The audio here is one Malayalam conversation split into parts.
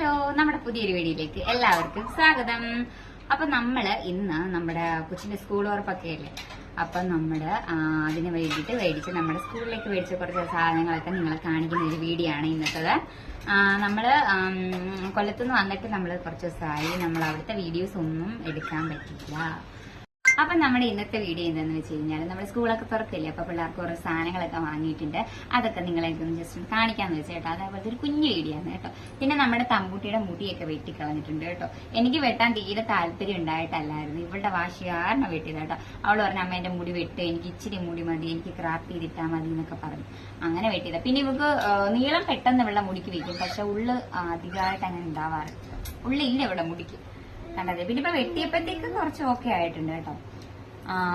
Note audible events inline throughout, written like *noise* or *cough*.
ഹലോ നമ്മുടെ പുതിയൊരു വീഡിയോയിലേക്ക് എല്ലാവർക്കും സ്വാഗതം. അപ്പൊ നമ്മൾ ഇന്ന് നമ്മുടെ കൊച്ചിന്റെ സ്കൂൾ ഉറപ്പൊക്കെ അല്ലേ അപ്പൊ നമ്മൾ അതിന് വേണ്ടിയിട്ട് മേടിച്ച് നമ്മുടെ സ്കൂളിലേക്ക് മേടിച്ച കുറച്ച് സാധനങ്ങളൊക്കെ നിങ്ങളെ കാണിക്കുന്ന ഒരു വീഡിയോ ആണ് ഇന്നത്തത് നമ്മൾ കൊല്ലത്തുനിന്ന് വന്നിട്ട് നമ്മൾ കുറച്ച് ദിവസമായി നമ്മൾ അവിടുത്തെ വീഡിയോസ് ഒന്നും എടുക്കാൻ പറ്റില്ല അപ്പൊ നമ്മുടെ ഇന്നത്തെ വീഡിയോ എന്താണെന്ന് വെച്ച് കഴിഞ്ഞാൽ നമ്മുടെ സ്കൂളൊക്കെ തുറക്കില്ലേ? അപ്പൊ പിള്ളേർക്ക് കുറേ സാധനങ്ങളൊക്കെ വാങ്ങിയിട്ടുണ്ട്. അതൊക്കെ നിങ്ങളെ ജസ്റ്റ് ഒന്ന് കാണിക്കാന്ന് വെച്ചാൽ കേട്ടോ. ഒരു കുഞ്ഞു വീഡിയോ ആണ് കേട്ടോ. പിന്നെ നമ്മുടെ തമ്പൂട്ടിയുടെ മുടിയൊക്കെ വെട്ടി കളഞ്ഞിട്ടുണ്ട് കേട്ടോ. എനിക്ക് വെട്ടാൻ തീരെ താല്പര്യം ഉണ്ടായിട്ടല്ലായിരുന്നു. ഇവളുടെ വാശി കാരണം വെട്ടിയത് കേട്ടോ. അവൾ പറഞ്ഞ അമ്മ എന്റെ മുടി വെട്ട്. എനിക്ക് ഇച്ചിരി മുടി മതി. എനിക്ക് ക്രാപ്പ് ചെയ്തിട്ടാ മതി എന്നൊക്കെ പറഞ്ഞു. അങ്ങനെ വെട്ടിയത്. പിന്നെ ഇവക്ക് നീളം പെട്ടെന്ന് വെള്ളം മുടിക്ക് വെക്കും. പക്ഷെ ഉള്ള് അധികമായിട്ട് അങ്ങനെ ഉണ്ടാവാറില്ല. ഉള്ളില്ല ഇവിടെ മുടിക്ക്. കണ്ടത്. പിന്നെ ഇപ്പൊ വെട്ടിയപ്പോഴത്തേക്ക് കുറച്ച് ഓക്കെ ആയിട്ടുണ്ട് കേട്ടോ.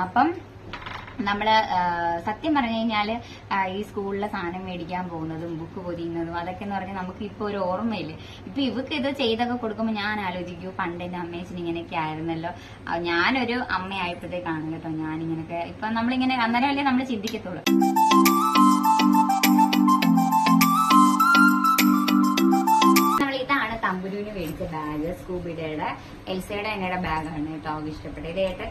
അപ്പം നമ്മൾ സത്യം പറഞ്ഞു കഴിഞ്ഞാൽ ഈ സ്കൂളിലെ സാധനം മേടിക്കാൻ പോകുന്നതും ബുക്ക് പൊതിയുന്നതും അതൊക്കെ എന്ന് പറഞ്ഞാൽ നമുക്ക് ഇപ്പൊ ഒരു ഓർമ്മയില്ലേ? ഇപ്പൊ ഇവക്ക് ഇത് ചെയ്തൊക്കെ കൊടുക്കുമ്പോൾ ഞാൻ ആലോചിക്കൂ പണ്ട് എന്റെ അമ്മേച്ചൻ ഇങ്ങനെയൊക്കെ ആയിരുന്നല്ലോ. ഞാനൊരു അമ്മയായപ്പോഴത്തേക്കാണ് കേട്ടോ ഞാനിങ്ങനെയൊക്കെ ഇപ്പൊ നമ്മളിങ്ങനെ അന്നേരം അല്ലേ നമ്മൾ ചിന്തിക്കത്തുള്ളൂ. ഇതാണ് തമ്പുരുവിന് മേടിച്ച ബാഗ് സ്കൂബിഡയുടെ എൽസയുടെ എന്നയുടെ ബാഗാണ് കേട്ടോ അവർക്ക് ഇഷ്ടപ്പെട്ടത്. ഇത് ഏട്ടൻ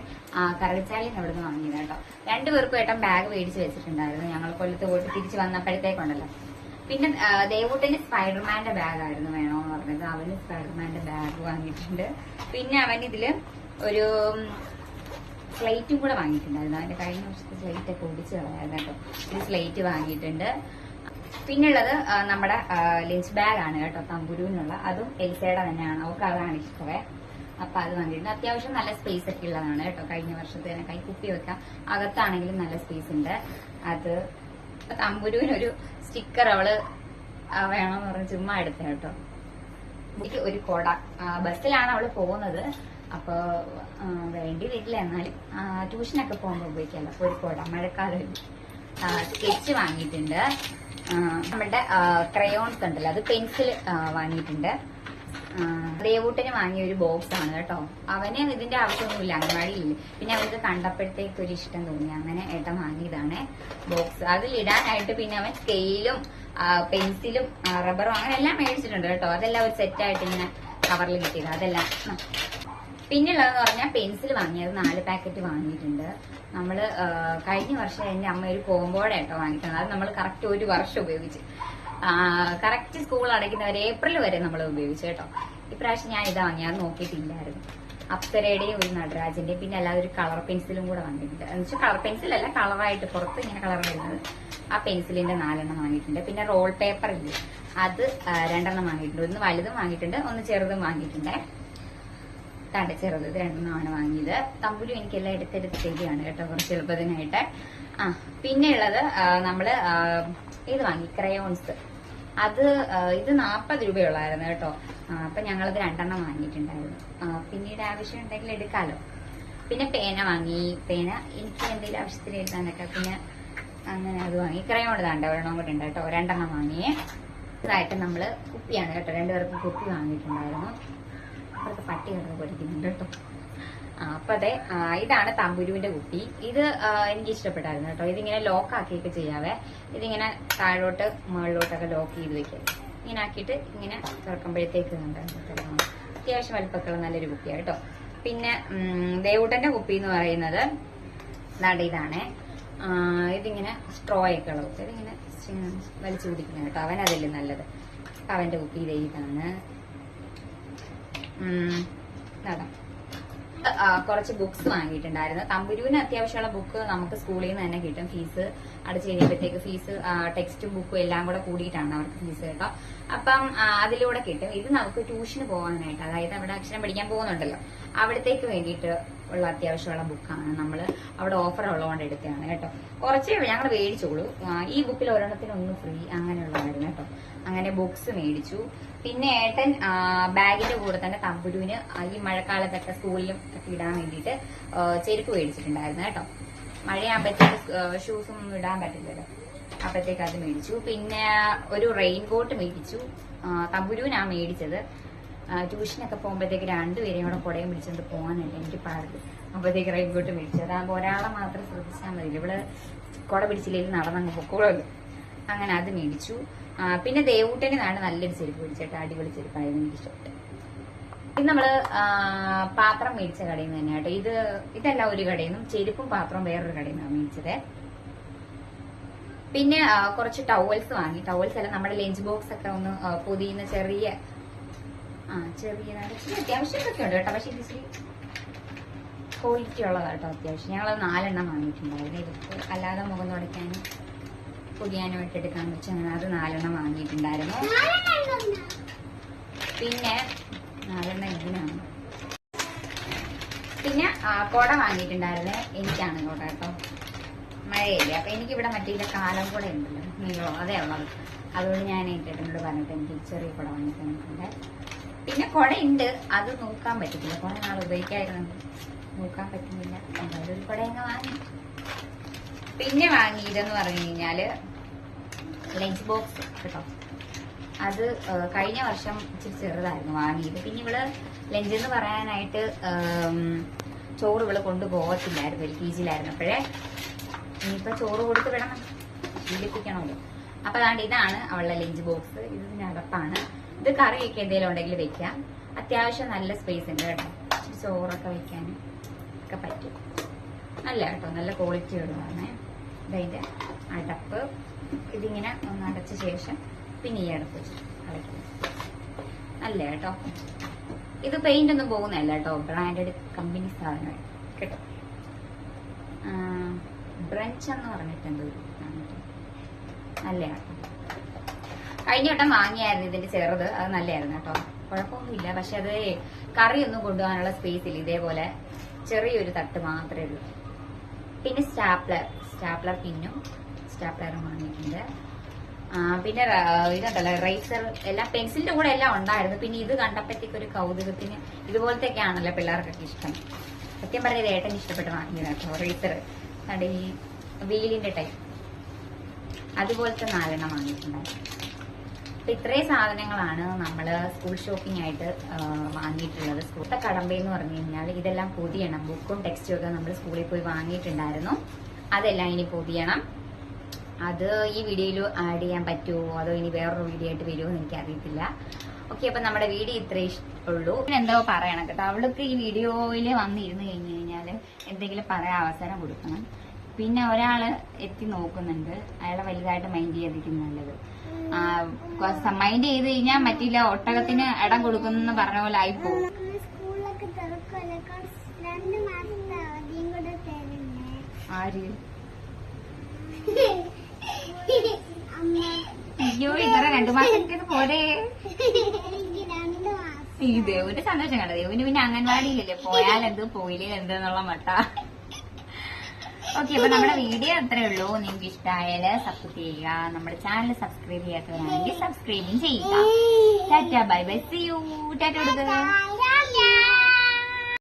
കറവിച്ചാലിന്ന് അവിടെ നിന്ന് വാങ്ങിയത് കേട്ടോ. രണ്ടുപേർക്കും ഏട്ടൻ ബാഗ് മേടിച്ച് വെച്ചിട്ടുണ്ടായിരുന്നു. ഞങ്ങൾ കൊല്ലത്ത് പോയിട്ട് തിരിച്ച് വന്നപ്പോഴത്തേക്കുണ്ടല്ലോ പിന്നെ ദേവൂട്ടന് സ്പൈഡർമാന്റെ ബാഗായിരുന്നു വേണോന്ന് പറഞ്ഞത്. അവന് സ്പൈഡർമാന്റെ ബാഗ് വാങ്ങിയിട്ടുണ്ട്. പിന്നെ അവൻ ഇതിൽ ഒരു സ്ലൈറ്റും കൂടെ വാങ്ങിയിട്ടുണ്ടായിരുന്നു. അവന്റെ കഴിഞ്ഞ വർഷത്തെ സ്ലൈറ്റ് ഒക്കെ ഒടിച്ച് കളയായിരുന്നു കേട്ടോ. ഒരു സ്ലൈറ്റ് വാങ്ങിയിട്ടുണ്ട്. പിന്നുള്ളത് ആ, നമ്മുടെ ലഞ്ച് ബാഗ് ആണ് കേട്ടോ തമ്പുരുവിനുള്ള. അതും എൽസയുടെ തന്നെയാണ്. അവർക്ക് അതാണ് ഇഷ്ടമേ. അപ്പൊ അത് വന്നിട്ടുണ്ട് അത്യാവശ്യം നല്ല സ്പേസ് ഒക്കെ ഉള്ളതാണ് കേട്ടോ. കഴിഞ്ഞ വർഷത്തെ തന്നെ കൈ കുപ്പി വെക്കാം. അകത്താണെങ്കിലും നല്ല സ്പേസ് ഉണ്ട്. അത് തമ്പുരുവിനൊരു സ്റ്റിക്കർ അവൾ വേണമെന്ന് പറഞ്ഞ് ചുമ്മാ എടുത്ത കേട്ടോ. എനിക്ക് ഒരു കൊട. ബസ്സിലാണ് അവൾ പോകുന്നത്. അപ്പൊ വേണ്ടി വരില്ല എന്നാലും ട്യൂഷനൊക്കെ പോകുമ്പോൾ ഉപയോഗിക്കാമല്ലോ ഒരു കൊട. മഴക്കാലം സ്കെച്ച് വാങ്ങിയിട്ടുണ്ട്. നമ്മുടെ ക്രയോൺസ് ഉണ്ടല്ലോ അത് പെൻസിൽ വാങ്ങിയിട്ടുണ്ട്. ദേവൂട്ടന് വാങ്ങിയ ഒരു ബോക്സ് ആണ് കേട്ടോ. അവന് ഇതിന്റെ ആവശ്യമൊന്നുമില്ല അംഗൻവാടിയിൽ പിന്നെ അവർക്ക് കണ്ടപ്പോഴത്തേക്ക് ഒരു ഇഷ്ടം തോന്നി. അങ്ങനെ ഏട്ട വാങ്ങിയതാണ് ബോക്സ് അതിലിടാനായിട്ട് പിന്നെ അവൻ സ്കെയിലും പെൻസിലും റബ്ബറും അങ്ങനെ എല്ലാം മേടിച്ചിട്ടുണ്ട് കേട്ടോ. അതെല്ലാം ഒരു സെറ്റായിട്ട് ഇങ്ങനെ കവറിൽ കിട്ടിയത്. അതെല്ലാം. പിന്നുള്ളതെന്ന് പറഞ്ഞാൽ പെൻസിൽ വാങ്ങിയത് നാല് പാക്കറ്റ് വാങ്ങിയിട്ടുണ്ട്. നമ്മൾ കഴിഞ്ഞ വർഷം എന്റെ അമ്മ ഒരു കോമ്പോടെ ഒക്കെ വാങ്ങിയിട്ടുണ്ട് അത് നമ്മൾ കറക്റ്റ് ഒരു വർഷം ഉപയോഗിച്ച്. കറക്റ്റ് സ്കൂൾ അടയ്ക്കുന്നവരെ ഏപ്രിൽ വരെ നമ്മൾ ഉപയോഗിച്ചു കേട്ടോ. ഇപ്രാവശ്യം ഞാൻ ഇത് വാങ്ങി അത് നോക്കിയിട്ടില്ലായിരുന്നു. അപ്സരയുടെയും ഒരു നടരാജന്റെയും പിന്നെ അല്ലാതെ ഒരു കളർ പെൻസിലും കൂടെ വാങ്ങിയിട്ടുണ്ട്. എന്ന് വെച്ചാൽ കളർ പെൻസിലല്ല കളറായിട്ട് പുറത്ത് ഇങ്ങനെ കളർ വരുന്നത്. ആ പെൻസിലിന്റെ നാലെണ്ണം വാങ്ങിയിട്ടുണ്ട്. പിന്നെ റോൾ പേപ്പർ ഇല്ലേ അത് രണ്ടെണ്ണം വാങ്ങിയിട്ടുണ്ട്. ഒന്ന് വലുതും വാങ്ങിയിട്ടുണ്ട് ഒന്ന് ചെറുതും വാങ്ങിയിട്ടുണ്ട്. കണ്ട ചെറുത് ഇത് രണ്ടെണ്ണമാണ് വാങ്ങിയത്. തമ്പുരു എനിക്കെല്ലാം എടുത്തെടുത്ത് ശരിയാണ് കേട്ടോ കുറച്ച് എളുപ്പത്തിനായിട്ട്. ആ പിന്നെ ഉള്ളത് നമ്മൾ ഇത് വാങ്ങി ക്രയോൺസ് അത് ഇത് നാൽപ്പത് രൂപയുള്ളായിരുന്നു കേട്ടോ. അപ്പൊ ഞങ്ങളത് രണ്ടെണ്ണം വാങ്ങിയിട്ടുണ്ടായിരുന്നു. പിന്നീട് ആവശ്യം ഉണ്ടെങ്കിൽ എടുക്കാലോ. പിന്നെ പേന വാങ്ങി. പേന എനിക്ക് എന്തെങ്കിലും ആവശ്യത്തിന് എഴുതാനൊക്കെ. പിന്നെ അങ്ങനെ അത് വാങ്ങി. ക്രയോൺ ഇതാണ്ട് ഒരെണ്ണം കൂടെ ഉണ്ട് കേട്ടോ. രണ്ടെണ്ണം വാങ്ങി. ഇതായിട്ട് നമ്മൾ കുപ്പിയാണ് കേട്ടോ. രണ്ടുപേർക്കും കുപ്പി വാങ്ങിയിട്ടുണ്ടായിരുന്നു. അപ്പുറത്ത് പട്ടി കിടന്ന് പഠിക്കുന്നുണ്ട് കേട്ടോ. അപ്പൊ അതെ ഇതാണ് തമ്പുരുവിന്റെ കുട്ടി. ഇത് എനിക്ക് ഇഷ്ടപ്പെട്ടായിരുന്നു കേട്ടോ. ഇതിങ്ങനെ ലോക്ക് ആക്കിയൊക്കെ ചെയ്യാവേ. ഇതിങ്ങനെ താഴോട്ട് മുകളിലോട്ടൊക്കെ ലോക്ക് ചെയ്ത് വെക്കാം ഇങ്ങനെ ആക്കിയിട്ട് ഇങ്ങനെ തുറക്കുമ്പോഴത്തേക്ക് അത്യാവശ്യം വലിപ്പക്കുള്ള നല്ലൊരു കുപ്പിയാണ് കേട്ടോ. പിന്നെ ദേവൂട്ടന്റെ കുപ്പി എന്ന് പറയുന്നത് നട ഇതാണേ. ഇതിങ്ങനെ സ്ട്രോ ഒക്കെ ഉള്ള ഇതിങ്ങനെ വലിച്ചു കുടിക്കുന്ന കേട്ടോ. അവൻ അതല്ലേ നല്ലത് അവന്റെ കുപ്പി ഇതേ ഇതാണ്. കുറച്ച് ബുക്സ് വാങ്ങിയിട്ടുണ്ടായിരുന്നു. തമ്പുരുവിന് അത്യാവശ്യമുള്ള ബുക്ക് നമുക്ക് സ്കൂളിൽ നിന്ന് തന്നെ കിട്ടും. ഫീസ് അടച്ചു കഴിയുമ്പോഴത്തേക്ക് ഫീസ് ടെക്സ്റ്റും ബുക്കും എല്ലാം കൂടെ കൂടിയിട്ടാണ് അവർക്ക് ഫീസ് കേട്ടോ. അപ്പം അതിലൂടെ കിട്ടും. ഇത് നമുക്ക് ട്യൂഷന് പോകാനായിട്ട് അതായത് അവിടെ അക്ഷരം പഠിക്കാൻ പോകുന്നുണ്ടല്ലോ. അവിടത്തേക്ക് വേണ്ടിയിട്ട് ഉള്ള അത്യാവശ്യമുള്ള ബുക്കാണ് നമ്മൾ അവിടെ ഓഫർ ഉള്ളതുകൊണ്ട് എടുത്തതാണ് കേട്ടോ. കുറച്ചേ ഞങ്ങൾ മേടിച്ചോളൂ. ഈ ബുക്കിൽ ഒരെണ്ണത്തിന് ഒന്ന് ഫ്രീ അങ്ങനെയുള്ളതായിരുന്നു കേട്ടോ. അങ്ങനെ ബുക്സ് മേടിച്ചു. പിന്നെ ഏട്ടൻ ബാഗിന്റെ കൂടെ തന്നെ തമ്പുരുവിന് ഈ മഴക്കാലത്തൊക്കെ സ്കൂളിലും ഒക്കെ ഇടാൻ വേണ്ടിയിട്ട് ചെരുപ്പ് മേടിച്ചിട്ടുണ്ടായിരുന്നു കേട്ടോ. മഴയാകുമ്പോഴത്തേക്ക് ഷൂസും ഒന്നും ഇടാൻ പറ്റില്ലല്ലോ. അപ്പോഴത്തേക്ക് അത് മേടിച്ചു. പിന്നെ ഒരു റെയിൻ കോട്ട് മേടിച്ചു. തമ്പുരുവിനാണ് തമ്പുരുവിനാ മേടിച്ചത്. ട്യൂഷനൊക്കെ പോകുമ്പോഴത്തേക്ക് രണ്ടുപേരെയും കൂടെ കുടയും പിടിച്ചുകൊണ്ട് പോകാനുണ്ട് എനിക്ക് പാടില്ല. അപ്പോഴത്തേക്ക് റെയിൻകോട്ട് മേടിച്ചു. അതാകുമ്പോൾ ഒരാളെ മാത്രം ശ്രദ്ധിച്ചാൽ മതി. ഇവിടെ കുട പിടിച്ചില്ലെങ്കിൽ നടന്നങ്ങ് പൊക്കോളല്ലോ അങ്ങനെ അത് മേടിച്ചു. പിന്നെ പിന്നെ ദേവൂട്ടനാണ് നല്ലൊരു ചെരുപ്പ് പിടിച്ചിട്ട് അടിപൊളി ചെരുപ്പായിരുന്നു എനിക്ക് ഇഷ്ടപ്പെട്ടു ഇത് നമ്മൾ പാത്രം മേടിച്ച കടയിൽ നിന്ന് തന്നെ ഇത് ഇതല്ല ഒരു കടയിൽ നിന്നും ചെരുപ്പും പാത്രവും വേറൊരു കടയിൽ നിന്നാണ് മേടിച്ചത്. പിന്നെ കുറച്ച് ടവൽസ് വാങ്ങി. ടവൽസ് അല്ല നമ്മുടെ ലഞ്ച് ബോക്സ് ഒക്കെ ഒന്ന് പൊതിയുന്ന ചെറിയ ആ പക്ഷെ ക്വാളിറ്റി ഉള്ളതാണ് കേട്ടോ അത്യാവശ്യം. ഞങ്ങൾ നാലെണ്ണം വാങ്ങിയിട്ടുണ്ടായിരുന്നു അല്ലാതെ മുഖം തുടയ്ക്കാനും ഒക്കെ എടുക്കാൻ വെച്ച് അങ്ങനെ അത് നാലെണ്ണം വാങ്ങിയിട്ടുണ്ടായിരുന്നു. പിന്നെ നാലെണ്ണം ഇതിനാണ് പിന്നെ കുട വാങ്ങിയിട്ടുണ്ടായിരുന്നേ എനിക്കാണ് കുട കേട്ടോ. മഴയില്ല. അപ്പൊ എനിക്കിവിടെ മറ്റേ കാലം കൂടെ ഉണ്ടല്ലോ നീളോ അതേ ഉള്ളത്. അതുകൊണ്ട് ഞാൻ ഏട്ടനോട് പറഞ്ഞിട്ട് എനിക്ക് ചെറിയ കുട വാങ്ങിയിട്ടുണ്ട് പിന്നെ കുടയുണ്ട്. അത് നോക്കാൻ പറ്റത്തില്ല. കുറെ നാൾ ഉപയോഗിക്കായിരുന്നു നോക്കാൻ പറ്റുന്നില്ല. എന്തായാലും ഒരു കുട അങ്ങ് വാങ്ങി. പിന്നെ വാങ്ങിയതെന്ന് പറഞ്ഞു കഴിഞ്ഞാൽ ലഞ്ച് ബോക്സ് കേട്ടോ. അത് കഴിഞ്ഞ വർഷം ഇച്ചിരി ചെറുതായിരുന്നു വാങ്ങിയത്. പിന്നെ ഇവൾ ലഞ്ച് എന്ന് പറയാനായിട്ട് ചോറ് ഇവൾ കൊണ്ടുപോകത്തില്ലായിരുന്നു എൽ പി ജിയിലായിരുന്നപ്പോഴേ ഇനിയിപ്പോ ചോറ് കൊടുത്ത് വിടണം. ശീലിപ്പിക്കണമല്ലോ. അപ്പൊ അതാണ്ട് ഇതാണ് അവളുടെ ലഞ്ച് ബോക്സ്. ഇതിനകത്താണ്. ഇത് കറിയൊക്കെ എന്തെങ്കിലും ഉണ്ടെങ്കിൽ വെക്കാം. അത്യാവശ്യം നല്ല സ്പേസ് ഉണ്ട് കേട്ടോ. ചോറൊക്കെ വെക്കാനും ഒക്കെ പറ്റും. നല്ല കേട്ടോ നല്ല ക്വാളിറ്റി ഉള്ളതാണ്. ഇതിന്റെ അടപ്പ്. ഇതിങ്ങനെ ഒന്ന് അടച്ച ശേഷം പിന്നെ ഈ അടപ്പ് അടയ്ക്കും. നല്ല കേട്ടോ. ഇത് പെയിന്റ് ഒന്നും പോകുന്നതല്ല കേട്ടോ. ബ്രാൻഡഡ് കമ്പനി സാധനം കേട്ടോ. ബ്രഞ്ച് എന്ന് പറഞ്ഞിട്ടുണ്ട് നല്ല കേട്ടോ. കഴിഞ്ഞ വട്ടം വാങ്ങിയായിരുന്നു ഇതിന്റെ ചെറുത്. അത് നല്ലതായിരുന്നു കേട്ടോ. കുഴപ്പമൊന്നുമില്ല. പക്ഷെ അത് ഒന്നും കൊണ്ടുപോകാനുള്ള സ്പേസ് ഇല്ല. ഇതേപോലെ ചെറിയൊരു തട്ട് മാത്രമേ ഉള്ളൂ. പിന്നെ സ്റ്റാപ്ലർ. സ്റ്റാപ്ലർ പിന്നും സ്റ്റാപ്ലറും വാങ്ങിയിട്ടുണ്ട്. പിന്നെ ഇതുണ്ടല്ലോ റൈസർ എല്ലാം പെൻസിലിന്റെ കൂടെ എല്ലാം ഉണ്ടായിരുന്നു. പിന്നെ ഇത് കണ്ടപ്പോഴത്തേക്ക് ഒരു കൗതുകത്തിന് ഇതുപോലത്തെ ആണല്ലോ പിള്ളേർക്കൊക്കെ ഇഷ്ടം. സത്യം പറഞ്ഞത് ഏട്ടൻ ഇഷ്ടപ്പെട്ട് വാങ്ങിയത് കേട്ടോ റൈസർ ഈ വീലിന്റെ ടൈപ്പ് അതുപോലത്തെ നാലെണ്ണം വാങ്ങിയിട്ടുണ്ടായിരുന്നു. അപ്പൊ ഇത്രയും സാധനങ്ങളാണ് നമ്മൾ സ്കൂൾ ഷോപ്പിംഗ് ആയിട്ട് വാങ്ങിയിട്ടുള്ളത്. സ്കൂളത്തെ കടമ്പ എന്ന് പറഞ്ഞു കഴിഞ്ഞാൽ ഇതെല്ലാം പൊതിയണം. ബുക്കും ടെക്സ്റ്റും ഒക്കെ നമ്മൾ സ്കൂളിൽ പോയി വാങ്ങിയിട്ടുണ്ടായിരുന്നു. അതെല്ലാം ഇനി പൊതിയണം. അത് ഈ വീഡിയോയിൽ ആഡ് ചെയ്യാൻ പറ്റുമോ അതോ ഇനി വേറൊരു വീഡിയോ ആയിട്ട് വരുമോ എന്ന് എനിക്കറിയത്തില്ല. ഓക്കെ അപ്പൊ നമ്മുടെ വീഡിയോ ഇത്രേ ഉള്ളൂ. പിന്നെ എന്തോ പറയണം കേട്ടോ. അവൾക്ക് ഈ വീഡിയോയിൽ വന്നിരുന്നു കഴിഞ്ഞു കഴിഞ്ഞാൽ എന്തെങ്കിലും പറയാൻ അവസരം കൊടുക്കണം. പിന്നെ ഒരാൾ എത്തി നോക്കുന്നുണ്ട്. അയാളെ വലുതായിട്ട് മൈൻഡ് ചെയ്തിരിക്കുന്നത് നല്ലത്. മൈൻഡ് ചെയ്ത് കഴിഞ്ഞാൽ മറ്റില്ല ഒട്ടകത്തിന് ഇടം കൊടുക്കുന്നു പറഞ്ഞ പോലെ ആയിപ്പോ ആര്? *laughs* അയ്യോ ഇത്ര രണ്ടു മാസത്തേക്ക് പോരെ. ഇതേ ഈ ദേവിന്റെ സന്തോഷം കണ്ടത് ദേവിന് പിന്നെ അംഗൻവാടിയിലല്ലേ? പോയാൽ എന്ത് പോയില്ലേ എന്തെന്നുള്ള മട്ട. ഓക്കെ അപ്പൊ നമ്മുടെ വീഡിയോ അത്രേ ഉള്ളൂ. നിങ്ങൾക്ക് ഇഷ്ടമായാൽ സപ്പോർട്ട് ചെയ്യുക. നമ്മുടെ ചാനൽ സബ്സ്ക്രൈബ് ചെയ്യാത്തവരാണെങ്കിൽ സബ്സ്ക്രൈബും ചെയ്യുക. Tata bye bye see you tata കൊടുക്കുക.